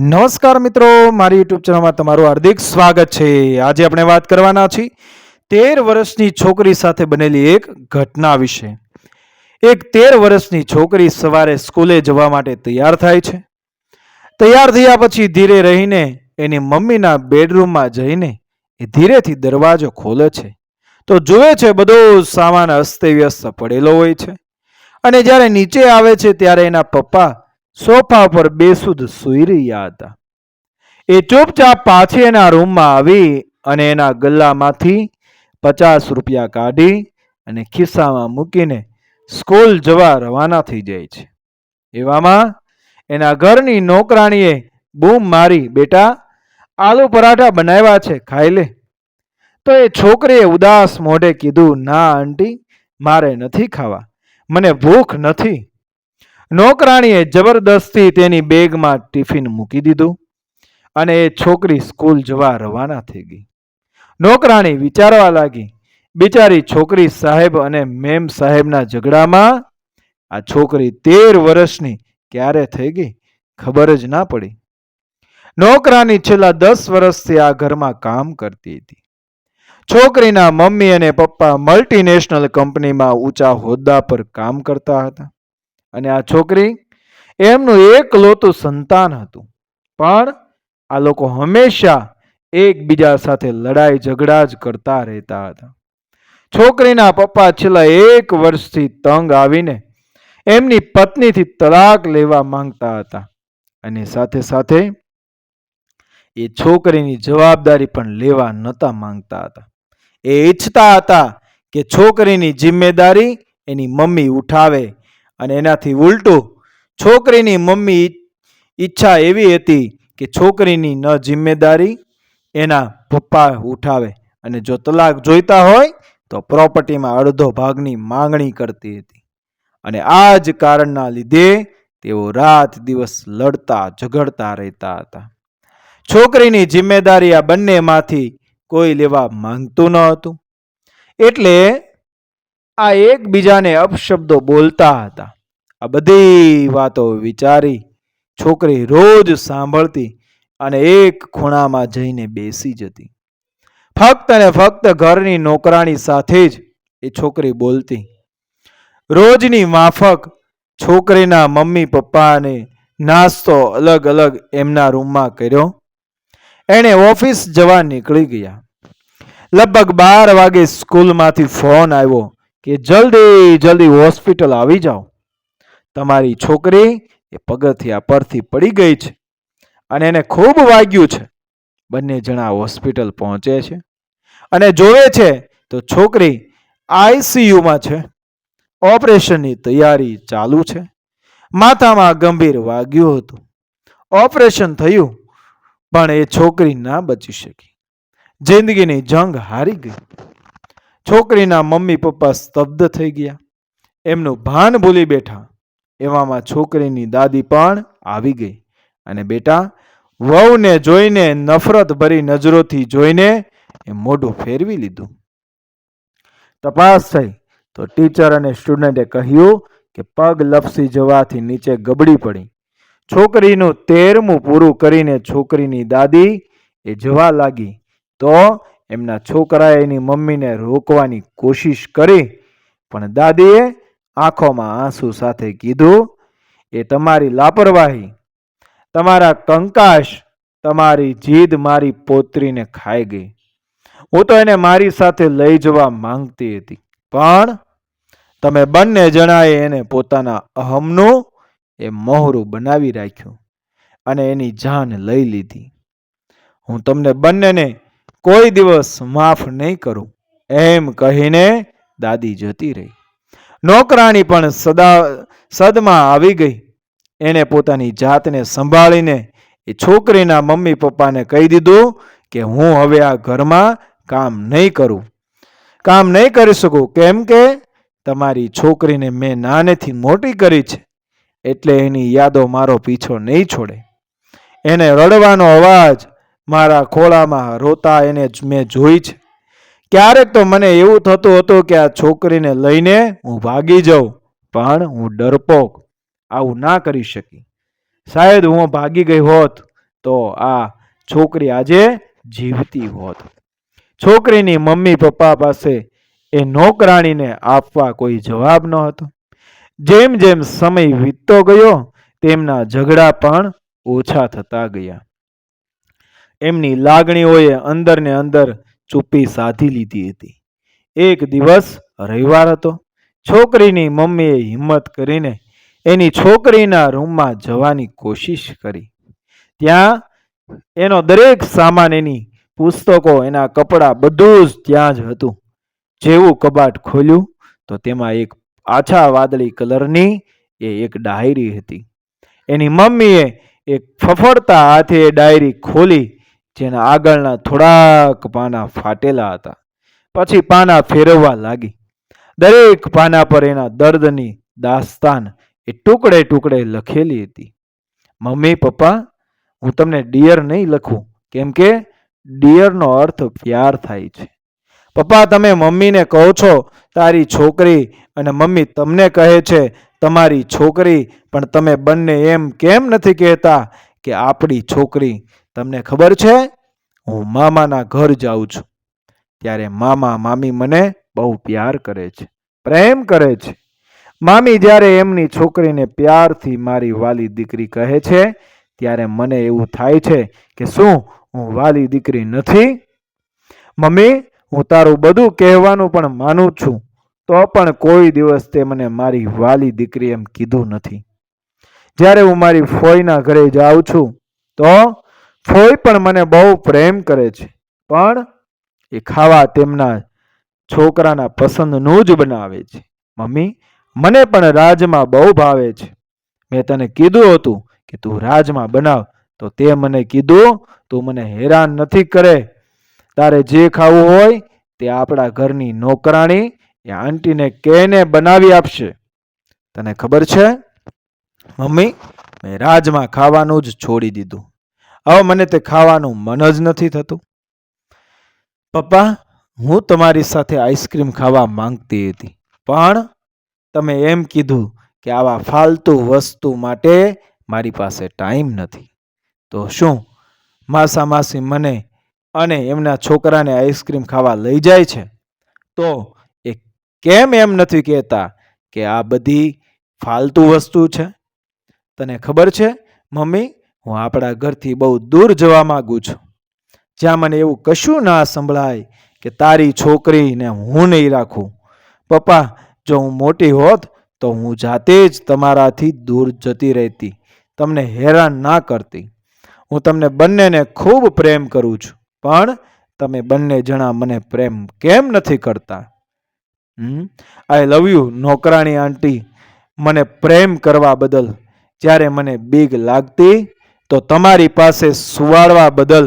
નમસ્કાર મિત્રો, મારી યુટ્યુબ ચેનલમાં તમારું હાર્દિક સ્વાગત છે. આજે આપણે વાત કરવાના છીએ તેર વર્ષની છોકરી સાથે બનેલી એક ઘટના વિશે. એક તેર વર્ષની છોકરી સવારે સ્કૂલે જવા માટે તૈયાર થાય છે. તૈયાર થયા પછી ધીરે રહીને એની મમ્મીના બેડરૂમમાં જઈને એ ધીરેથી દરવાજો ખોલે છે. તો જુએ છે બધો સામાન અસ્તવ્યસ્ત પડેલો હોય છે. અને જ્યારે નીચે આવે છે ત્યારે એના પપ્પા સોફા પર બેસુદ સૂઈ રહ્યા હતા એ ચૂપચાપ પાછી એના રૂમમાં આવી અને એના ગલ્લામાંથી પચાસ રૂપિયા કાઢી અને ખિસ્સામાં મૂકીને સ્કૂલ જવા રવાના થઈ જાય છે. એવામાં એના ઘરની નોકરાણીએ બૂમ મારી, બેટા, આલુ પરાઠા બનાવ્યા છે, ખાઈ લે. તો એ છોકરીએ ઉદાસ મોઢે કીધું, ના, આંટી, મારે નથી ખાવા. મને ભૂખ નથી. નોકરાણીએ જબરદસ્તી તેની બેગમાં ટિફિન મૂકી દીધું અને એ છોકરી સ્કૂલ જવા રવાના થઈ ગઈ. નોકરાણી વિચારવા લાગી, બિચારી છોકરી સાહેબ અને મેમ સાહેબના ઝઘડામાં આ છોકરી તેર વર્ષની ક્યારે થઈ ગઈ ખબર જ ના પડી. નોકરાની છેલ્લા દસ વર્ષથી આ ઘરમાં કામ કરતી હતી. છોકરીના મમ્મી અને પપ્પા મલ્ટીનેશનલ કંપનીમાં ઊંચા હોદ્દા પર કામ કરતા હતા. અને આ છોકરી એમનું એકલોતું સંતાન હતું. પણ આ લોકો હંમેશા એકબીજા સાથે લડાઈ ઝઘડા જ કરતા રહેતા હતા. છોકરીના પપ્પા છેલ્લા એક વર્ષથી તંગ આવીને એમની પત્નીથી તલાક લેવા માંગતા હતા. અને સાથે સાથે એ છોકરીની જવાબદારી પણ લેવા નહોતા માંગતા હતા. એ ઈચ્છતા હતા કે છોકરીની જિમ્મેદારી એની મમ્મી ઉઠાવે અને એનાથી ઉલટું છોકરીની મમ્મી ઈચ્છા એવી હતી કે છોકરીની ન જિમ્મેદારી એના પપ્પા ઉઠાવે. અને જો તલાક જોઈતા હોય તો પ્રોપર્ટીમાં અડધો ભાગની માંગણી કરતી હતી. અને આ જ કારણના લીધે તેઓ રાત દિવસ લડતા ઝઘડતા રહેતા હતા. છોકરીની જિમ્મેદારી આ બંનેમાંથી કોઈ લેવા માંગતું ન હતું. એટલે આ એકબીજાને અપશબ્દો બોલતા હતા. આ બધી વાતો વિચારી છોકરી રોજ સાંભળતી અને એક ખૂણામાં જઈને બેસી જતી. ફક્ત ને ફક્ત ઘરની નોકરાણી સાથે જ એ છોકરી બોલતી. રોજની માફક છોકરીના મમ્મી પપ્પાને નાસ્તો અલગ અલગ એમના રૂમમાં કર્યો. એણે ઓફિસ જવા નીકળી ગયા. લગભગ બાર વાગે સ્કૂલમાંથી ફોન આવ્યો કે જલ્દી જલ્દી હોસ્પિટલ આવી જાઓ. તમારી છોકરી એ પગથિયા પરથી પડી ગઈ છે અને એને ખૂબ વાગ્યું છે. બંને જણા હોસ્પિટલ પહોંચે છે અને જોવે છે તો છોકરી આઈસીયુમાં છે. ઓપરેશનની તૈયારી ચાલુ છે. માથામાં ગંભીર વાગ્યું હતું. ઓપરેશન થયું, પણ એ છોકરી ના બચી શકી. જિંદગીની જંગ હારી ગઈ. છોકરીના મમ્મી પપ્પા સ્તબ્ધ થઈ ગયા. એમનું ભાન ભૂલી બેઠા. એવામાં છોકરીની દાદી પણ આવી ગઈ. અને બેટા, વહુને જોઈને નફરત ભરી નજરોથી જોઈને એ મોઢું ફેરવી લીધું. તપાસ થઈ તો ટીચર અને સ્ટુડન્ટે કહ્યું કે પગ લપસી જવાથી નીચે ગબડી પડી. છોકરીનું તેરમું પૂરું કરીને છોકરીની દાદી એ જવા લાગી. તો એમના છોકરાએ એની મમ્મીને રોકવાની કોશિશ કરી, પણ દાદીએ આંખોમાં આંસુ સાથે કીધું, એ તમારી લાપરવાહી. તમારા કંકાશ તમારી જીદ મારી પોત્રીને ખાઈ ગઈ. હું તો એને મારી સાથે લઈ જવા માંગતી હતી, પણ તમે બંને જણાએ એને પોતાના અહમનું એ મોહરું બનાવી રાખ્યું અને એની જાન લઈ લીધી. હું તમને બંનેને કોઈ દિવસ માફ નહીં કરું. એમ કહીને દાદી જતી રહી. નોકરાણી પણ સદા સદમાં આવી ગઈ. એણે પોતાની જાતને સંભાળીને એ છોકરીના મમ્મી પપ્પાને કહી દીધું કે, હું હવે આ ઘરમાં કામ નહીં કરું. કામ નહીં કરી શકું. કેમ કે તમારી છોકરીને મેં નાનેથી મોટી કરી છે. એટલે એની યાદો મારો પીછો નહીં છોડે. એને રડવાનો અવાજ મારા ખોળામાં રોતા એને મેં જોઈ છે. ક્યારેક તો મને એવું થતું હતું કે આ છોકરીને લઈને હું ભાગી જાઉં, પણ હું ડરપોક, આવું ના કરી શકી. શાયદ હું ભાગી ગઈ હોત તો આ છોકરી આજે જીવતી હોત. છોકરીની મમ્મી પપ્પા પાસે એ નોકરાણીને આપવા કોઈ જવાબ ન હતો. જેમ જેમ સમય વીતતો ગયો, તેમના ઝઘડા પણ ઓછા થતા ગયા. એમની લાગણીઓએ અંદર ને અંદર ચૂપ્પી સાધી લીધી હતી. એક દિવસ રવિવાર હતો. છોકરીની મમ્મીએ હિંમત કરીને એની છોકરીના રૂમમાં જવાની કોશિશ કરી. ત્યાં એનો દરેક સામાન એની પુસ્તકો, એના કપડાં બધું જ ત્યાં જ હતું. જેવું કબાટ ખોલ્યું તો તેમાં એક આછા વાદળી કલરની એ એક ડાયરી હતી. એની મમ્મીએ એક ફફડતા હાથે ડાયરી ખોલી જેના આગળના થોડાક પાના ફાટેલા હતા. પછી પાના ફેરવવા લાગી. દરેક પાના પર એના દર્દની દાસ્તાન એ ટુકડે ટુકડે લખેલી હતી. મમ્મી, પપ્પા, હું તમને ડિયર નહીં લખું, કેમ કે ડિયરનો અર્થ પ્યાર થાય છે. પપ્પા, તમે મમ્મીને કહો છો, તારી છોકરી અને મમ્મી તમને કહે છે, તમારી છોકરી, પણ તમે બંને એમ કેમ નથી કહેતા કે આપણી છોકરી તમને ખબર છે? હું મામાના ઘર જાઉં છું. ત્યારે મામા મામી મને બહુ પ્યાર કરે છે, પ્રેમ કરે છે. મામી જ્યારે એમની છોકરીને પ્યારથી મારી વાલી દીકરી કહે છે, ત્યારે મને એવું થાય છે કે શું હું વાલી દીકરી નથી? મમ્મી, હું તારું બધું કહેવાનું પણ માનું છું, તો પણ કોઈ દિવસ તે મને મારી વાલી દીકરી એમ કીધું નથી. જ્યારે હું મારી ફોઈના ઘરે જાઉં છું, તો ફોઈ પણ મને બહુ પ્રેમ કરે છે. પણ એ ખાવા તેમના છોકરાના પસંદનું જ બનાવે છે. મમ્મી, મને પણ રાજમાં બહુ ભાવે છે. મેં તને કીધું હતું કે તું રાજમાં બનાવ, તો તે મને કીધું, તું મને હેરાન નથી કરે. તારે જે ખાવું હોય તે આપણા ઘરની નોકરાણી એ આંટીને કહેને બનાવી આપશે. તને ખબર છે? મમ્મી, મેં રાજમાં ખાવાનું જ છોડી દીધું. હવે મને તે ખાવાનું મન જ નથી થતું. પપ્પા, હું તમારી સાથે આઈસ્ક્રીમ ખાવા માંગતી હતી, પણ તમે એમ કીધું કે આવા ફાલતુ વસ્તુ માટે મારી પાસે ટાઈમ નથી. તો શું માસા માસી મને અને એમના છોકરાને આઈસ્ક્રીમ ખાવા લઈ જાય છે? તો એ કેમ એમ નથી કહેતા કે આ બધી ફાલતુ વસ્તુ છે? તને ખબર છે, મમ્મી? હું આપણા ઘરથી બહુ દૂર જવા માંગુ છું. જ્યાં મને એવું કશું ના સંભળાય કે તારી છોકરીને હું નહીં રાખું. પપ્પા, જો હું મોટી હોત તો હું જાતે જ તમારાથી દૂર જતી રહેતી. તમને હેરાન ના કરતી. હું તમને બંનેને ખૂબ પ્રેમ કરું છું. પણ તમે બંને જણા મને પ્રેમ કેમ નથી કરતા? આઈ લવ યુ નોકરાણી આંટી. મને પ્રેમ કરવા બદલ જ્યારે મને બીક લાગતી તો તમારી પાસે સુવાડવા બદલ,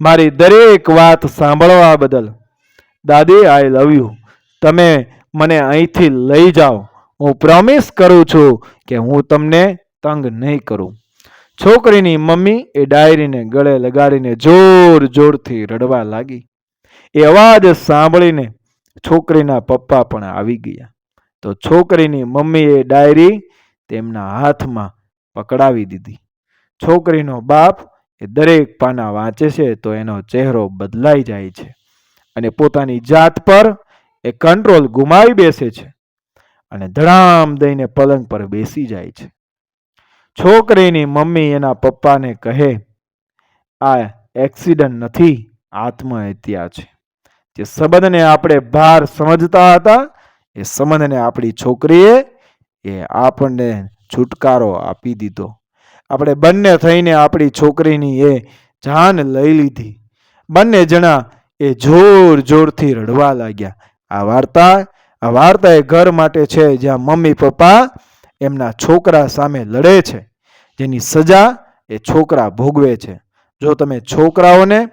મારી દરેક વાત સાંભળવા બદલ, દાદી આઈ લવ યુ તમે મને અહીંથી લઈ જાઓ. હું પ્રોમિસ કરું છું કે હું તમને તંગ નહીં કરું. છોકરીની મમ્મી એ ડાયરીને ગળે લગાડીને જોર જોરથી રડવા લાગી. એ અવાજ સાંભળીને છોકરીના પપ્પા પણ આવી ગયા. તો છોકરીની મમ્મીએ ડાયરી તેમના હાથમાં પકડાવી દીધી. છોકરીનો બાપ એ દરેક પાના વાંચે છે તો એનો ચહેરો બદલાઈ જાય છે અને પોતાની જાત પર એ કંટ્રોલ ગુમાવી બેસે છે અને ધડામ દઈને પલંગ પર બેસી જાય છે. છોકરીની મમ્મી એના પપ્પાને કહે, આ એક્સિડન્ટ નથી, આત્મહત્યા છે. જે સંબંધને આપણે ભાર સમજતા હતા, એ સંબંધને આપણી છોકરીએ એ આપણને છુટકારો આપી દીધો. આપણે બંને થઈને આપણી છોકરીની એ જાન લઈ લીધી. બંને જણા એ જોર જોરથી રડવા લાગ્યા. આ વાર્તા આ વાર્તા એ ઘર માટે છે જ્યાં મમ્મી, પપ્પા એમના છોકરા સામે લડે છે. જેની સજા એ છોકરા ભોગવે છે. જો તમે છોકરાઓને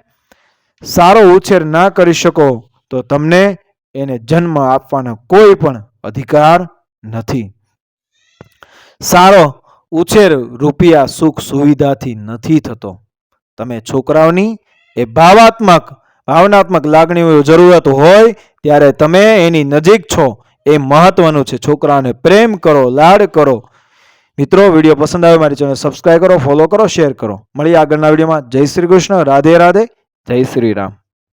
સારો ઉછેર ના કરી શકો, તો તમને એને જન્મ આપવાનો કોઈ પણ અધિકાર નથી. સારો ઉછેર રૂપિયા સુખ સુવિધાથી નથી થતો. તમે છોકરાઓની એ ભાવાત્મક, ભાવનાત્મક લાગણીઓ જરૂરત હોય ત્યારે તમે એની નજીક છો. એ મહત્વનું છે. છોકરાઓને પ્રેમ કરો, લાડ કરો. મિત્રો, વીડિયો પસંદ આવે મારી ચેનલ સબસ્ક્રાઈબ કરો, ફોલો કરો, શેર કરો. મળીએ આગળના વિડીયોમાં. જય શ્રી કૃષ્ણ. રાધે રાધે. જય શ્રી રામ.